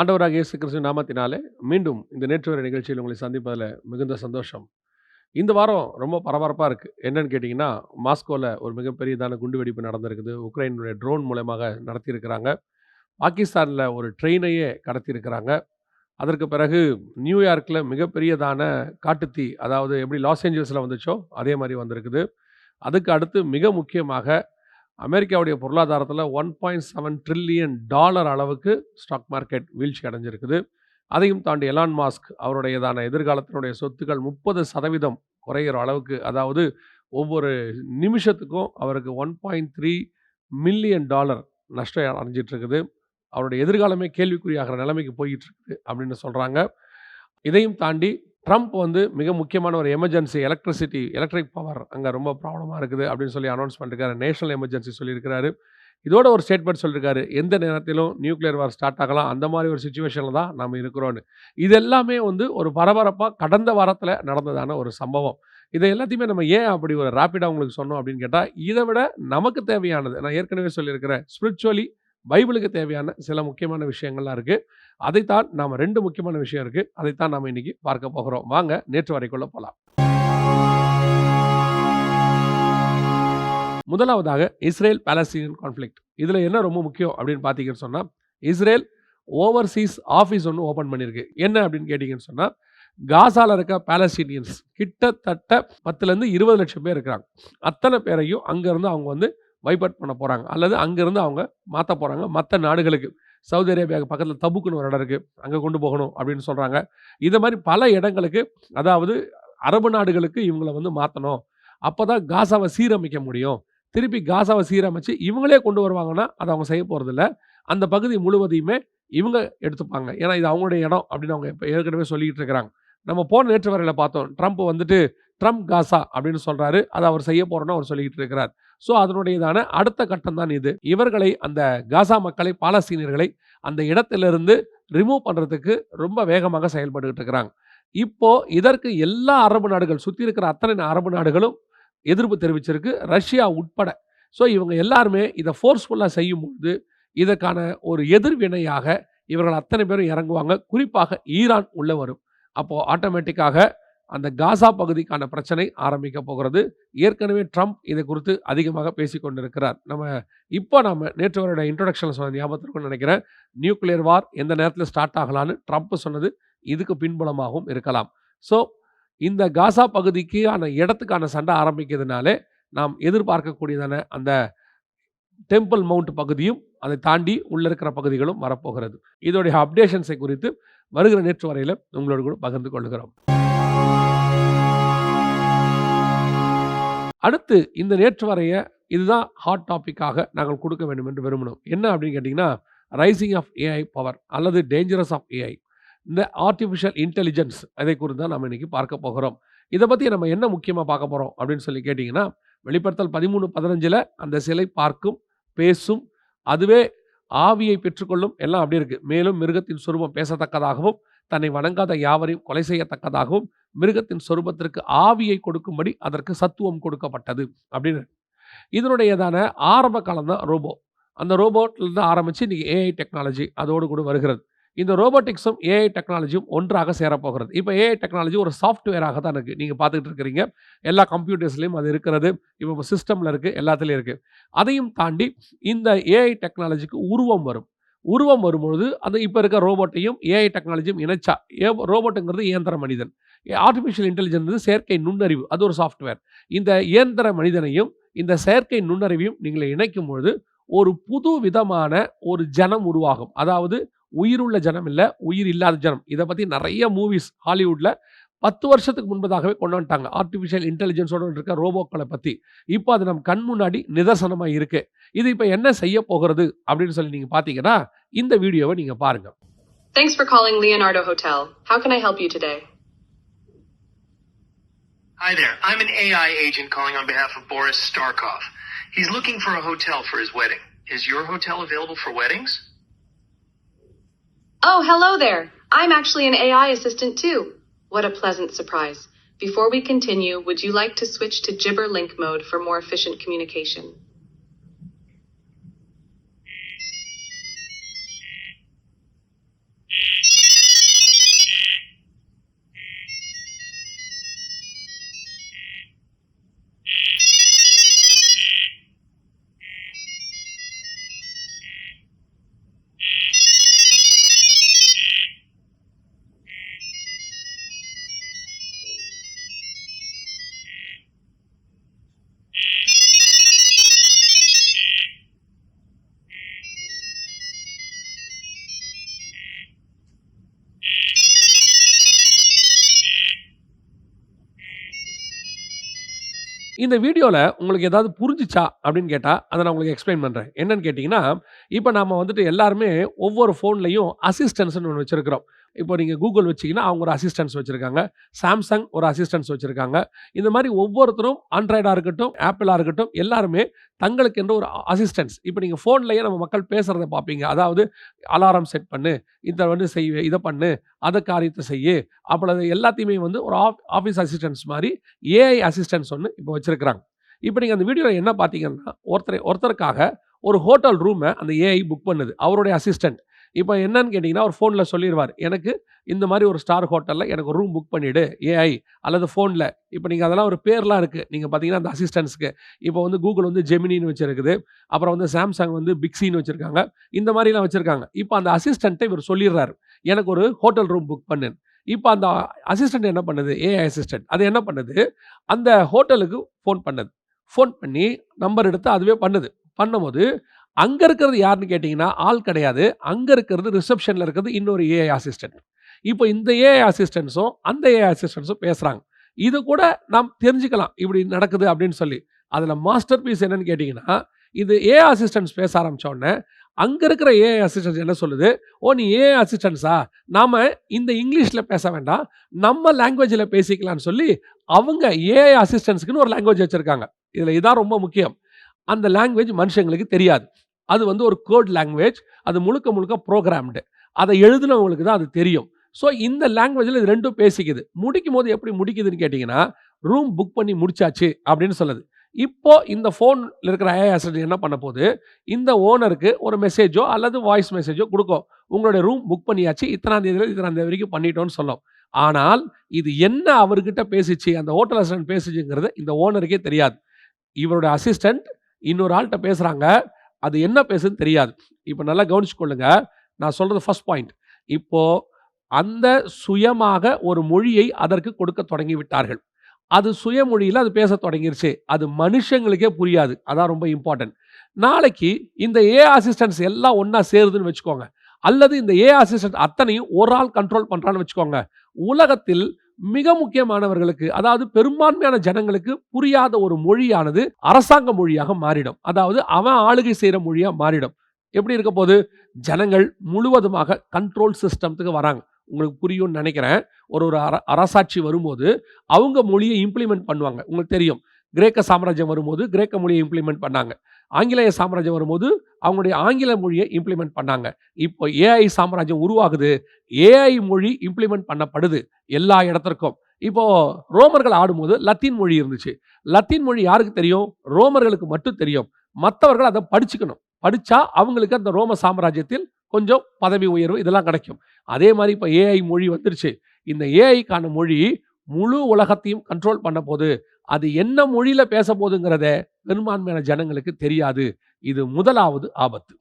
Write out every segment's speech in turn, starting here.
ஆண்டவராக இயேசு கிறிஸ்து நாமத்தினாலே மீண்டும் இந்த நேற்று வரை நிகழ்ச்சியில் உங்களை சந்திப்பதில் மிகுந்த சந்தோஷம். இந்த வாரம் ரொம்ப பரபரப்பாக இருக்குது என்னன்னு கேட்டிங்கன்னா மாஸ்கோவில் ஒரு மிகப்பெரியதான குண்டுவெடிப்பு நடந்திருக்குது. உக்ரைனுடைய ட்ரோன் மூலமாக நடத்தியிருக்கிறாங்க. பாகிஸ்தானில் ஒரு ட்ரெயினையே கடத்தியிருக்கிறாங்க. அதற்கு பிறகு நியூயார்க்கில் மிகப்பெரியதான காட்டுத்தீ அதாவது எப்படி லாஸ் ஏஞ்சல்ஸில் வந்துச்சோ அதே மாதிரி வந்திருக்குது. அதுக்கு அடுத்து மிக முக்கியமாக அமெரிக்காவுடைய பொருளாதாரத்தில் one point seven trillion dollar அளவுக்கு ஸ்டாக் மார்க்கெட் வீழ்ச்சி அடைஞ்சிருக்குது. அதையும் தாண்டி எலான் மாஸ்க் அவருடையதான எதிர்காலத்தினுடைய சொத்துக்கள் முப்பது சதவீதம் குறையிற அளவுக்கு அதாவது ஒவ்வொரு நிமிஷத்துக்கும் அவருக்கு one point three million dollar நஷ்டம் அடைஞ்சிட்ருக்குது. அவருடைய எதிர்காலமே கேள்விக்குறியாகிற நிலைமைக்கு போயிட்டுருக்குது அப்படின்னு சொல்கிறாங்க இதையும் தாண்டி ட்ரம்ப் வந்து மிக முக்கியமான ஒரு எமர்ஜென்சி எலக்ட்ரிசிட்டி எலக்ட்ரிக் பவர் அங்கே ரொம்ப ப்ராப்ளமாக இருக்குது அப்படின்னு சொல்லி அனௌன்ஸ் பண்ணிருக்காரு. நேஷனல் எமர்ஜென்சி சொல்லியிருக்கிறாரு. இதோட ஒரு ஸ்டேட்மெண்ட் சொல்லியிருக்காரு எந்த நேரத்திலும் நியூக்ளியர் வார் ஸ்டார்ட் ஆகலாம். அந்த மாதிரி ஒரு சுச்சுவேஷனில் தான் நம்ம இருக்கிறோன்னு இது எல்லாமே வந்து ஒரு பரபரப்பாக கடந்த வாரத்தில் நடந்ததான ஒரு சம்பவம். இதை எல்லாத்தையுமே நம்ம ஏன் அப்படி ஒரு ரேப்பிடாக உங்களுக்கு சொன்னோம் அப்படின்னு கேட்டால் இதை விட நமக்கு தேவையானது நான் ஏற்கனவே சொல்லியிருக்கிறேன் ஸ்பிரிச்சுவலி பைபிளுக்கு தேவையான சில முக்கியமான விஷயங்கள்லாம் இருக்குது அதைத்தான் நாம் ரெண்டு முக்கியமான விஷயம் இருக்குது அதைத்தான் நாம் இன்றைக்கி பார்க்க போகிறோம். வாங்க நேற்று வரைக்குள்ளே போகலாம் முதலாவதாக இஸ்ரேல் பாலஸ்தீனியன் கான்ஃப்ளிக்ட் இதில் என்ன ரொம்ப முக்கியம் அப்படின்னு பார்த்தீங்கன்னு சொன்னால் இஸ்ரேல் ஓவர்சீஸ் ஆஃபீஸ் ஒன்று ஓப்பன் பண்ணியிருக்கு என்ன அப்படின்னு கேட்டிங்கன்னு சொன்னால் காசாவில் இருக்க பாலஸ்தீனியன்ஸ் கிட்டத்தட்ட பத்துலேருந்து இருபது லட்சம் பேர் இருக்கிறாங்க. அத்தனை பேரையும் அங்கேருந்து அவங்க வந்து வைபட் பண்ண போகிறாங்க அல்லது அங்கேருந்து அவங்க மாற்ற போகிறாங்க மற்ற நாடுகளுக்கு. சவுதி அரேபியாவுக்கு பக்கத்தில் தபுக்குன்னு ஒரு இடம் இருக்குது அங்கே கொண்டு போகணும் அப்படின்னு சொல்கிறாங்க இதை மாதிரி பல இடங்களுக்கு அதாவது அரபு நாடுகளுக்கு இவங்களை வந்து மாற்றணும் அப்போ தான் காசாவை சீரமைக்க முடியும். திருப்பி காசாவை சீரமைச்சு இவங்களே கொண்டு வருவாங்கன்னா அதை அவங்க செய்ய போகிறதில்ல அந்த பகுதி முழுவதையுமே இவங்க எடுத்துப்பாங்க. ஏன்னா இது அவங்களுடைய இடம் அப்படின்னு அவங்க இப்போ ஏற்கனவே சொல்லிக்கிட்டு இருக்கிறாங்க. நம்ம போன நேற்று வரையில் பார்த்தோம். ட்ரம்ப் வந்துட்டு ட்ரம்ப் காசா அப்படின்னு சொல்கிறாரு அதை அவர் செய்ய போகிறோன்னு அவர் சொல்லிக்கிட்டு இருக்கிறார். ஸோ அதனுடையதான அடுத்த கட்டம் தான் இது. இவர்களை அந்த காசா மக்களை பாலஸ்தீனியர்களை அந்த இடத்திலிருந்து ரிமூவ் பண்ணுறதுக்கு ரொம்ப வேகமாக செயல்பட்டுக்கிட்டு இருக்கிறாங்க. இப்போ இதற்கு எல்லா அரபு நாடுகள் சுற்றி இருக்கிற அத்தனை அரபு நாடுகளும் எதிர்ப்பு தெரிவிச்சிருக்கு. ரஷ்யா உட்பட. ஸோ இவங்க எல்லாருமே இதை ஃபோர்ஸ்ஃபுல்லாக செய்யும்போது இதற்கான ஒரு எதிர்வினையாக இவர்கள் அத்தனை பேரும் இறங்குவாங்க. குறிப்பாக ஈரான் உள்ளே வரும். அப்போது ஆட்டோமேட்டிக்காக அந்த காசா பகுதிக்கான பிரச்சனை ஆரம்பிக்க போகிறது. ஏற்கனவே ட்ரம்ப் இதை குறித்து அதிகமாக பேசிக்கொண்டிருக்கிறார் நம்ம இப்போ நம்ம நேற்று வரோட இன்ட்ரொடக்ஷனில் சொன்ன ஞாபகத்திற்கும் நினைக்கிறேன். நியூக்ளியர் வார் எந்த நேரத்தில் ஸ்டார்ட் ஆகலான்னு ட்ரம்ப் சொன்னது இதுக்கு பின்புலமாகவும் இருக்கலாம். ஸோ இந்த காசா பகுதிக்கான இடத்துக்கான சண்டை ஆரம்பிக்கிறதுனாலே நாம் எதிர்பார்க்கக்கூடியதான அந்த டெம்பிள் மவுண்ட் பகுதியும் அதை தாண்டி உள்ள இருக்கிற பகுதிகளும் வரப்போகிறது. இதோடைய அப்டேஷன்ஸை குறித்து வருகிற நேற்று வரையில் உங்களோடு கூட பகிர்ந்து கொள்கிறோம். அடுத்து இந்த நேற்று வரைய இதுதான் ஹாட் டாப்பிக்காக நாங்கள் கொடுக்க வேண்டும் என்று விரும்பணும் என்ன அப்படின்னு கேட்டிங்கன்னா ரைசிங் ஆஃப் ஏஐ பவர் அல்லது டேஞ்சரஸ் ஆஃப் ஏஐ இந்த ஆர்டிஃபிஷியல் இன்டெலிஜென்ஸ் அதை குறித்து தான் நம்ம இன்றைக்கி பார்க்க போகிறோம். இதை பற்றி நம்ம என்ன முக்கியமாக பார்க்க போகிறோம் அப்படின்னு சொல்லி கேட்டிங்கன்னா வெளிப்படுத்தல் பதிமூணு பதினஞ்சில் அந்த சிலை பார்க்கும் பேசும் அதுவே ஆவியை பெற்றுக்கொள்ளும் எல்லாம் அப்படி இருக்குது மேலும் மிருகத்தின் சொரூபம் பேசத்தக்கதாகவும் தன்னை வணங்காத யாவரையும் கொலை செய்யத்தக்கதாகவும் மிருகத்தின் சொரூபத்திற்கு ஆவியை கொடுக்கும்படி அதற்கு சத்துவம் கொடுக்கப்பட்டது அப்படின்னு. இதனுடையதான ஆரம்ப காலம் தான் ரோபோ. அந்த ரோபோட்லேருந்து ஆரம்பித்து இன்றைக்கி ஏஐ டெக்னாலஜி அதோடு கூட வருகிறது. இந்த ரோபோட்டிக்ஸும் ஏஐ டெக்னாலஜியும் ஒன்றாக சேரப்போகிறது. இப்போ ஏஐ டெக்னாலஜி ஒரு சாஃப்ட்வேராக தான் இருக்குது நீங்கள் பார்த்துக்கிட்டு இருக்கிறீங்க. எல்லா கம்ப்யூட்டர்ஸ்லேயும் அது இருக்கிறது. இப்போ சிஸ்டமில் இருக்குது எல்லாத்துலேயும் இருக்குது அதையும் தாண்டி இந்த ஏஐ டெக்னாலஜிக்கு உருவம் வரும். உருவம் வரும்பொழுது அது இப்போ இருக்க ரோபோட்டையும் ஏஐ டெக்னாலஜியும் இணைச்சா. ஏ ரோபோட்டுங்கிறது இயந்திர மனிதன். ஆர்டிஃபிஷியல் இன்டெலிஜென்ஸ் செயற்கை நுண்ணறிவு அது ஒரு சாஃப்ட்வேர் இந்த இயந்திர மனிதனையும் இந்த செயற்கை நுண்ணறிவையும் நீங்கள் இணைக்கும் பொழுது ஒரு புது விதமான ஒரு ஜனம் உருவாகும். அதாவது உயிருள்ள ஜனம் இல்லை உயிர் இல்லாத ஜனம். இதை பற்றி நிறைய மூவிஸ் ஹாலிவுட்டில் பத்து வருஷத்துக்கு முன்பதாகவே கொண்டு வந்துட்டாங்க. ஆர்டிஃபிஷியல் இன்டெலிஜென்ஸோட இருக்க ரோபோக்களை பற்றி இப்போ அது நம்ம கண் முன்னாடி நிதர்சனமாக இருக்கு. இது இப்போ என்ன செய்ய போகிறது அப்படின்னு சொல்லி நீங்கள் பார்த்தீங்கன்னா இந்த வீடியோவை நீங்கள் பாருங்க. Thanks for calling Leonardo Hotel. How can I help you today? Hi there. I'm an AI agent calling on behalf of Boris Starkov. He's looking for a hotel for his wedding. Is your hotel available for weddings? Oh, hello there. I'm actually an AI assistant too. What a pleasant surprise. Before we continue, would you like to switch to Gibber Link mode for more efficient communication? இந்த வீடியோவில் உங்களுக்கு ஏதாவது புரிஞ்சுச்சா அப்படின்னு கேட்டால் அதை நான் உங்களுக்கு எக்ஸ்ப்ளைன் பண்ணுறேன் என்னன்னு கேட்டிங்கன்னா இப்போ நம்ம வந்துட்டு எல்லாருமே ஒவ்வொரு ஃபோன்லேயும் அசிஸ்டன்ஸ்னு ஒன்று வச்சுருக்கிறோம். இப்போ நீங்கள் கூகுள் வச்சிங்கன்னா அவங்க ஒரு அசிஸ்டன்ஸ் வச்சுருக்காங்க சாம்சங் ஒரு அசிஸ்டன்ஸ் வச்சுருக்காங்க இந்த மாதிரி ஒவ்வொருத்தரும் ஆண்ட்ராய்டாக இருக்கட்டும், ஆப்பிளாக இருக்கட்டும் எல்லாருமே தங்களுக்கென்று ஒரு அசிஸ்டன்ஸ். இப்போ நீங்கள் ஃபோன்லேயே நம்ம மக்கள் பேசுகிறத பார்ப்பீங்க. அதாவது அலாரம் செட் பண்ணு, இதை வந்து செய், இதை பண்ணு, அதை காரியத்தை செய்யு. அப்பொழுது எல்லாத்தையுமே வந்து ஒரு ஆஃப் ஆஃபீஸ் அசிஸ்டன்ஸ் மாதிரி ஏஐ அசிஸ்டன்ஸ் ஒன்று இப்போ வச்சுருக்குறாங்க இப்போ நீங்கள் அந்த வீடியோவில் என்ன பார்த்தீங்கன்னா, ஒருத்தர் ஒருத்தருக்காக ஒரு ஹோட்டல் ரூமை அந்த ஏஐ புக் பண்ணுது. அவருடைய அசிஸ்டன்ட். இப்போ என்னன்னு கேட்டிங்கன்னா அவர் ஃபோனில் சொல்லிடுவார் எனக்கு இந்த மாதிரி ஒரு ஸ்டார் ஹோட்டலில் எனக்கு ரூம் புக் பண்ணிவிடு ஏஐ அல்லது ஃபோனில் இப்போ நீங்கள் அதெல்லாம் ஒரு பேர்லாம் இருக்குது நீங்கள் பார்த்தீங்கன்னா, அந்த அசிஸ்டன்ஸ்க்கு. இப்போ வந்து கூகுள் வந்து ஜெமினின்னு வச்சுருக்குது அப்புறம் வந்து சாம்சங் வந்து பிக்ஸின்னு வச்சுருக்காங்க இந்த மாதிரிலாம் வச்சுருக்காங்க இப்போ அந்த அசிஸ்டண்ட்டை இவர் சொல்லிடுறாரு எனக்கு ஒரு ஹோட்டல் ரூம் புக் பண்ணு இப்போ அந்த அசிஸ்டண்ட் என்ன பண்ணுது? AI assistant. அது என்ன பண்ணுது? அந்த ஹோட்டலுக்கு ஃபோன் பண்ணுது. ஃபோன் பண்ணி நம்பர் எடுத்து அதுவே பண்ணுது. பண்ணும்போது, அங்கே இருக்கிறது யாருன்னு கேட்டிங்கன்னா ஆள் கிடையாது. அங்கே இருக்கிறது ரிசப்ஷனில் இருக்கிறது இன்னொரு ஏஐ அசிஸ்டன்ட். இப்போ இந்த ஏஐ அசிஸ்டன்ட்ஸும், அந்த ஏஐ அசிஸ்டன்ட்ஸும் பேசுகிறாங்க இது கூட நாம் தெரிஞ்சுக்கலாம். இப்படி நடக்குது அப்படின்னு சொல்லி. அதில் மாஸ்டர் பீஸ் என்னன்னு கேட்டிங்கன்னா இது ஏஐ அசிஸ்டன்ட்ஸ் பேச ஆரம்பிச்ச உடனே, இருக்கிற ஏஐ அசிஸ்டன்ட்ஸ் என்ன சொல்லுது? "ஓ! நீ ஏஐ அசிஸ்டன்ஸா நாம் இந்த இங்கிலீஷில் பேச வேண்டாம். நம்ம லாங்குவேஜில் பேசிக்கலாம்னு சொல்லி, அவங்க ஏஐ அசிஸ்டன்ஸுக்குன்னு ஒரு லாங்குவேஜ் வச்சுருக்காங்க இதில் இதான் ரொம்ப முக்கியம். அந்த லாங்குவேஜ் மனுஷங்களுக்கு தெரியாது. அது வந்து ஒரு கோட் லாங்குவேஜ். அது முழுக்க முழுக்க ப்ரோக்ராம்டு அதை எழுதுனவங்களுக்கு தான் அது தெரியும். ஸோ இந்த லாங்குவேஜில் இது ரெண்டும் பேசிக்குது. முடிக்கும் போது எப்படி முடிக்குதுன்னு கேட்டிங்கன்னா "ரூம் புக் பண்ணி முடிச்சாச்சு" அப்படின்னு சொல்லுது. இப்போ இந்த ஃபோனில் இருக்கிற ஐஏ அசிஸ்டன்ட் என்ன பண்ண போது? இந்த ஓனருக்கு ஒரு மெசேஜோ அல்லது வாய்ஸ் மெசேஜோ கொடுக்கும் "உங்களுடைய ரூம் புக் பண்ணியாச்சு. இத்தனாம் தேதியில் இத்தனாம் தேதி வரைக்கும் பண்ணிட்டோம்னு சொல்லும். ஆனால், இது என்ன அவர்கிட்ட பேசிச்சு, அந்த ஹோட்டல் அசிஸ்டன்ட் பேசிச்சுங்கிறது இந்த ஓனருக்கே தெரியாது. இவருடைய அசிஸ்டன்ட் இன்னொரு ஆள்கிட்ட பேசுகிறாங்க அது என்ன பேசுதுன்னு தெரியாது. இப்போ நல்லா கவனிச்சுக்கொள்ளுங்க நான் சொல்கிறது ஃபர்ஸ்ட் பாயிண்ட். இப்போது அந்த சுயமாக ஒரு மொழியை அதற்கு கொடுக்க தொடங்கி விட்டார்கள். அது சுயமொழியில் அது பேசத் தொடங்கிருச்சு. அது மனுஷங்களுக்கே புரியாது. அதான் ரொம்ப இம்பார்ட்டன்ட். நாளைக்கு இந்த ஏ அசிஸ்டன்ஸ் எல்லாம் ஒன்றா சேருதுன்னு வச்சுக்கோங்க. அல்லது இந்த ஏ அசிஸ்டன்ட் அத்தனையும் ஒரு ஆள் கண்ட்ரோல் பண்ணுறான்னு வச்சுக்கோங்க. உலகத்தில் மிக முக்கியமானவர்களுக்கு, அதாவது பெரும்பான்மையான ஜனங்களுக்கு புரியாத ஒரு மொழியானது அரசாங்க மொழியாக மாறிடும். அதாவது அவன் ஆளுகை செய்கிற மொழியாக மாறிடும். எப்படி இருக்க போது? ஜனங்கள் முழுவதுமாக கண்ட்ரோல் சிஸ்டத்துக்கு வராங்க. உங்களுக்கு புரியும்னு நினைக்கிறேன் ஒரு ஒரு அர அரசாட்சி வரும்போது, அவங்க மொழியை இம்ப்ளிமெண்ட் பண்ணுவாங்க. உங்களுக்கு தெரியும். கிரேக்க சாம்ராஜ்யம் வரும்போது, கிரேக்க மொழியை இம்ப்ளிமெண்ட் பண்ணாங்க. ஆங்கிலேய சாம்ராஜ்யம் வரும்போது, அவங்களுடைய ஆங்கில மொழியை இம்ப்ளிமெண்ட் பண்ணாங்க. இப்போ ஏஐ சாம்ராஜ்யம் உருவாகுது. ஏஐ மொழி இம்ப்ளிமெண்ட் பண்ணப்படுது. எல்லா இடத்திற்கும். இப்போ ரோமர்கள் ஆடும்போது லத்தீன் மொழி இருந்துச்சு. லத்தீன் மொழி யாருக்கு தெரியும்? ரோமர்களுக்கு மட்டும் தெரியும். மற்றவர்கள் அதை படிச்சுக்கணும். படித்தா அவங்களுக்கு அந்த ரோம சாம்ராஜ்யத்தில் கொஞ்சம் பதவி உயர்வு இதெல்லாம் கிடைக்கும். அதே மாதிரி இப்போ ஏஐ மொழி வந்துருச்சு. இந்த ஏஐக்கான மொழி முழு உலகத்தையும் கண்ட்ரோல் பண்ண போது. அது என்ன மொழியில பேச போதுங்கிறத பெரும்பான்மையான ஜனங்களுக்கு தெரியாது. இது முதலாவது ஆபத்து.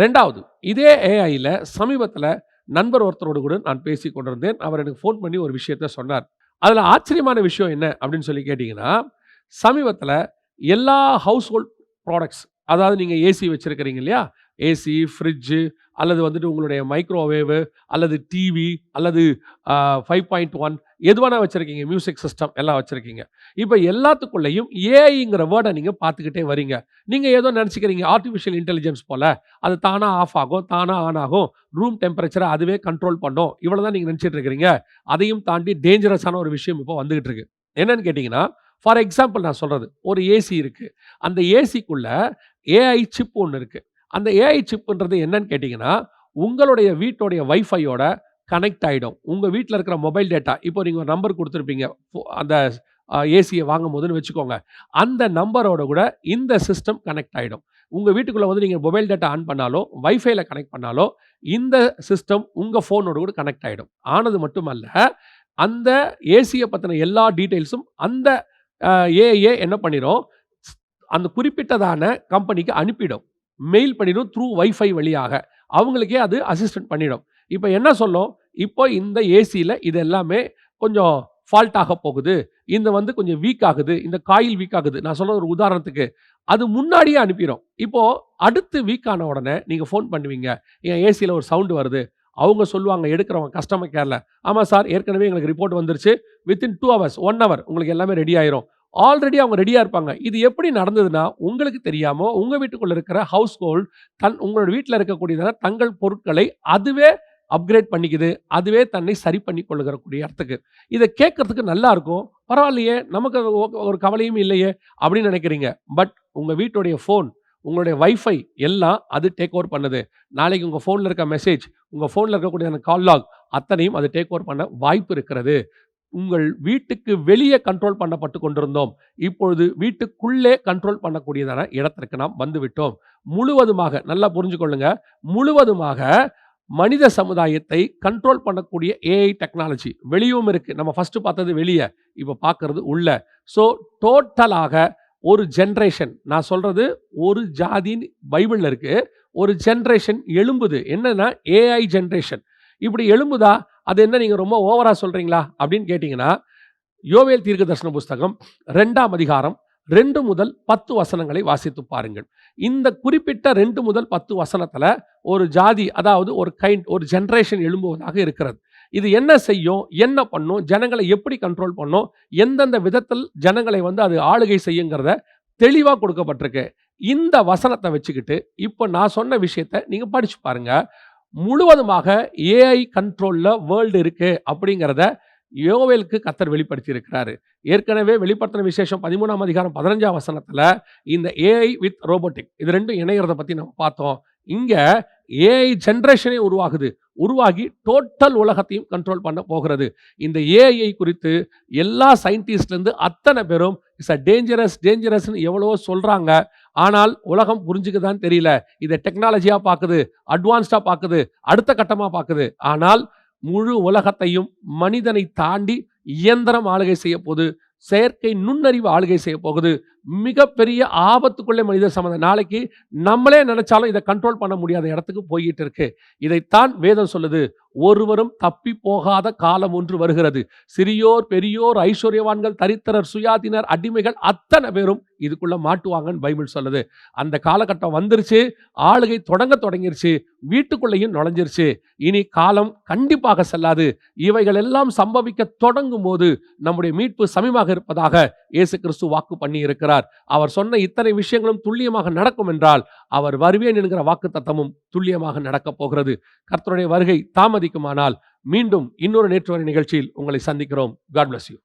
ரெண்டாவது இதே ஏஐயில் சமீபத்தில் நண்பர் ஒருத்தரோடு கூட நான் பேசி கொண்டிருந்தேன். அவர் எனக்கு ஃபோன் பண்ணி ஒரு விஷயத்த சொன்னார். அதில் ஆச்சரியமான விஷயம் என்ன அப்படின்னு சொல்லி கேட்டிங்கன்னா சமீபத்தில் எல்லா ஹவுஸ் ஹோல்ட் ப்ராடக்ட்ஸ் அதாவது நீங்கள் ஏசி வச்சுருக்கிறீங்க இல்லையா? ஏசி, ஃப்ரிட்ஜு அல்லது வந்துட்டு உங்களுடைய மைக்ரோவேவு அல்லது டிவி அல்லது அ 5.1 எது வேணா வச்சுருக்கீங்க மியூசிக் சிஸ்டம் எல்லாம் வச்சுருக்கீங்க இப்போ எல்லாத்துக்குள்ளேயும் ஏஐங்கிற வேர்டை நீங்கள் பார்த்துக்கிட்டே வரீங்க. நீங்கள் ஏதோ நினச்சிக்கிறீங்க ஆர்டிஃபிஷியல் இன்டெலிஜென்ஸ் போல் அது தானாக ஆஃப் ஆகும், தானாக ஆன் ஆகும். ரூம் டெம்பரேச்சரை அதுவே கண்ட்ரோல் பண்ணும். இவ்வளோ தான் நீங்கள் இருக்கிறீங்க. அதையும் தாண்டி டேஞ்சரஸான ஒரு விஷயம் இப்போ வந்துகிட்டு இருக்கு. என்னன்னு கேட்டிங்கன்னா ஃபார் எக்ஸாம்பிள் நான் சொல்கிறது ஒரு ஏசி இருக்குது அந்த ஏசிக்குள்ளே ஏஐ சிப் ஒன்று இருக்குது அந்த ஏஐ சிப்புன்றது என்னன்னு கேட்டிங்கன்னா உங்களுடைய வீட்டோடைய வைஃபையோட கனெக்ட் ஆகிடும் உங்கள் வீட்டில் இருக்கிற மொபைல் டேட்டா இப்போ நீங்கள் ஒரு நம்பர் கொடுத்துருப்பீங்க ஃபோ அந்த ஏசியை வாங்கும் வாங்கும்போதுன்னு வச்சுக்கோங்க. அந்த நம்பரோட கூட இந்த சிஸ்டம் கனெக்ட் ஆகிடும் உங்கள் வீட்டுக்குள்ளே வந்து நீங்கள் மொபைல் டேட்டா ஆன் பண்ணாலோ, வைஃபைல கனெக்ட் பண்ணாலோ, இந்த சிஸ்டம் உங்கள் ஃபோனோட கூட கனெக்ட் ஆகிடும் ஆனது மட்டுமல்ல, அந்த ஏசியை பற்றின எல்லா டீட்டெயில்ஸும் அந்த ஏஏ என்ன பண்ணிடும் அந்த குறிப்பிட்டதான கம்பெனிக்கு அனுப்பிடும். மெயில் பண்ணிடும் த்ரூ வைஃபை வழியாக. அவங்களுக்கே அது அசிஸ்டன்ட் பண்ணிடும். இப்போ என்ன சொல்லும்? இப்போ இந்த ஏசியில் இது எல்லாமே கொஞ்சம் ஃபால்ட் போகுது. இந்த வந்து கொஞ்சம் வீக் ஆகுது. இந்த காயில் வீக் ஆகுது. நான் சொல்றது ஒரு உதாரணத்துக்கு. அது முன்னாடியே அனுப்பிடும் இப்போது அடுத்து வீக் ஆன உடனே நீங்கள் ஃபோன் பண்ணுவீங்க. என் ஏசியில் ஒரு சவுண்டு வருது. அவங்க சொல்லுவாங்க எடுக்கிறவங்க கஸ்டமர் கேரில் ஆமாம் சார் ஏற்கனவே எங்களுக்கு ரிப்போர்ட் வந்துருச்சு within two hours one hour உங்களுக்கு எல்லாமே ரெடி ஆயிரும் ஆல்ரெடி அவங்க ரெடியாக இருப்பாங்க. இது எப்படி நடந்ததுன்னா உங்களுக்கு தெரியாமல் உங்கள் வீட்டுக்குள்ளே இருக்கிற ஹவுஸ் ஹோல்ட் தன் உங்களோட வீட்டில் இருக்கக்கூடியதான தங்கள் பொருட்களை அதுவே அப்கிரேட் பண்ணிக்குது. அதுவே தன்னை சரி பண்ணி கொள்ளுகிறக்கூடிய இடத்துக்கு இதை கேட்கறதுக்கு நல்லா இருக்கும். பரவாயில்லையே நமக்கு ஒரு கவலையும் இல்லையே அப்படின்னு நினைக்கிறீங்க. பட் உங்கள் வீட்டுடைய ஃபோன் உங்களுடைய வைஃபை எல்லாம் அது டேக் ஓவர் பண்ணுது. நாளைக்கு உங்கள் ஃபோனில் இருக்க மெசேஜ் உங்கள் ஃபோனில் இருக்கக்கூடிய கால் லாக் அத்தனையும் அது டேக் ஓவர் பண்ண வாய்ப்பு இருக்கிறது. உங்கள் வீட்டுக்கு வெளியே கண்ட்ரோல் பண்ணப்பட்டு கொண்டிருந்தோம். இப்பொழுது வீட்டுக்குள்ளே கண்ட்ரோல் பண்ணக்கூடியதான இடத்திற்கு நாம் வந்துவிட்டோம். முழுவதுமாக நல்லா புரிஞ்சுக்கொள்ளுங்க. முழுவதுமாக மனித சமுதாயத்தை கண்ட்ரோல் பண்ணக்கூடிய ஏஐ டெக்னாலஜி வெளியும் இருக்குது நம்ம ஃபஸ்ட்டு பார்த்தது வெளியே இப்போ பார்க்கறது உள்ள. ஸோ டோட்டலாக ஒரு ஜென்ரேஷன் நான் சொல்கிறது ஒரு ஜாதின்னு பைபிளில் இருக்குது ஒரு ஜென்ரேஷன் எழும்புது. என்னென்னா ஏஐ ஜென்ரேஷன் இப்படி எழும்புதா? அது என்ன நீங்கள் ரொம்ப ஓவராக சொல்கிறீங்களா அப்படின்னு கேட்டிங்கன்னா யோவேல் தீர்க்க தரிசன புஸ்தகம் ரெண்டாம் அதிகாரம் ரெண்டு முதல் பத்து வசனங்களை வாசித்து பாருங்கள். இந்த குறிப்பிட்ட ரெண்டு முதல் பத்து வசனத்தில் ஒரு ஜாதி அதாவது ஒரு கைண்ட் ஒரு ஜென்ரேஷன் எழும்புவதாக இருக்கிறது. இது என்ன செய்யும்? என்ன பண்ணும்? ஜனங்களை எப்படி கண்ட்ரோல் பண்ணும்? எந்தெந்த விதத்தில் ஜனங்களை வந்து அது ஆளுகை செய்யுங்கிறத தெளிவாக கொடுக்கப்பட்டிருக்கு. இந்த வசனத்தை வச்சுக்கிட்டு இப்போ நான் சொன்ன விஷயத்த நீங்கள் படிச்சு பாருங்கள் முழுவதுமாக ஏஐ கண்ட்ரோலில் வேர்ல்டு இருக்குது அப்படிங்கிறத யோவேலுக்கு கத்தர் வெளிப்படுத்தியிருக்கிறாரு. ஏற்கனவே வெளிப்படுத்தின விசேஷம் பதிமூணாம் அதிகாரம் பதினஞ்சாம் வசனத்தில் இந்த ஏஐ வித் ரோபோட்டிக் இது ரெண்டும் இணைகிறத பற்றி நம்ம பார்த்தோம். இங்கே ஏஐ ஜென்ரேஷனே உருவாகுது. உருவாகி டோட்டல் உலகத்தையும் கண்ட்ரோல் பண்ண போகிறது. இந்த ஏஐ குறித்து எல்லா சயின்டிஸ்ட்லேருந்து அத்தனை பேரும் இட்ஸ் அ டேஞ்சரஸ் டேஞ்சரஸ்னு எவ்வளவோ சொல்கிறாங்க ஆனால் உலகம் புரிஞ்சுக்குதான்னு தெரியல. இதை டெக்னாலஜியா பார்க்குது அட்வான்ஸ்டா பார்க்குது அடுத்த கட்டமா பார்க்குது ஆனால் முழு உலகத்தையும் மனிதனை தாண்டி இயந்திரம் ஆளுகை செய்ய போகுது செயற்கை நுண்ணறிவு ஆளுகை செய்ய போகுது. மிகப்பெரிய ஆபத்துக்குள்ளே மனித சம்மந்தம் நாளைக்கு நம்மளே நினைச்சாலும் இதை கண்ட்ரோல் பண்ண முடியாத இடத்துக்கு போய்கிட்டு இருக்கு. இதைத்தான் வேதம் சொல்லுது. ஒருவரும் தப்பி போகாத காலம் ஒன்று வருகிறது. சிறியோர் பெரியோர் ஐஸ்வர்யவான்கள் தரித்திரர் சுயாதீனர் அடிமைகள் அத்தனை பேரும் இதுக்குள்ள மாட்டுவாங்கன்னு பைபிள் சொல்லுது. அந்த காலகட்டம் வந்துருச்சு. ஆளுகை தொடங்க தொடங்கிருச்சு. வீட்டுக்குள்ளேயும் நுழைஞ்சிருச்சு. இனி காலம் கண்டிப்பாக செல்லாது. இவைகள் எல்லாம் சம்பவிக்க தொடங்கும் போது நம்முடைய மீட்பு சமீபமாக இருப்பதாக இயேசு கிறிஸ்து வாக்கு பண்ணி இருக்கிறார் அவர் சொன்ன இத்தனை விஷயங்களும் துல்லியமாக நடக்கும் என்றால் அவர் வருவேன் என்கிற வாக்கு தத்தமும் துல்லியமாக நடக்கப் போகிறது. கர்த்தருடைய வருகை தாமதிக்குமானால் மீண்டும் இன்னொரு நேற்று வரை நிகழ்ச்சியில் உங்களை சந்திக்கிறோம். God bless you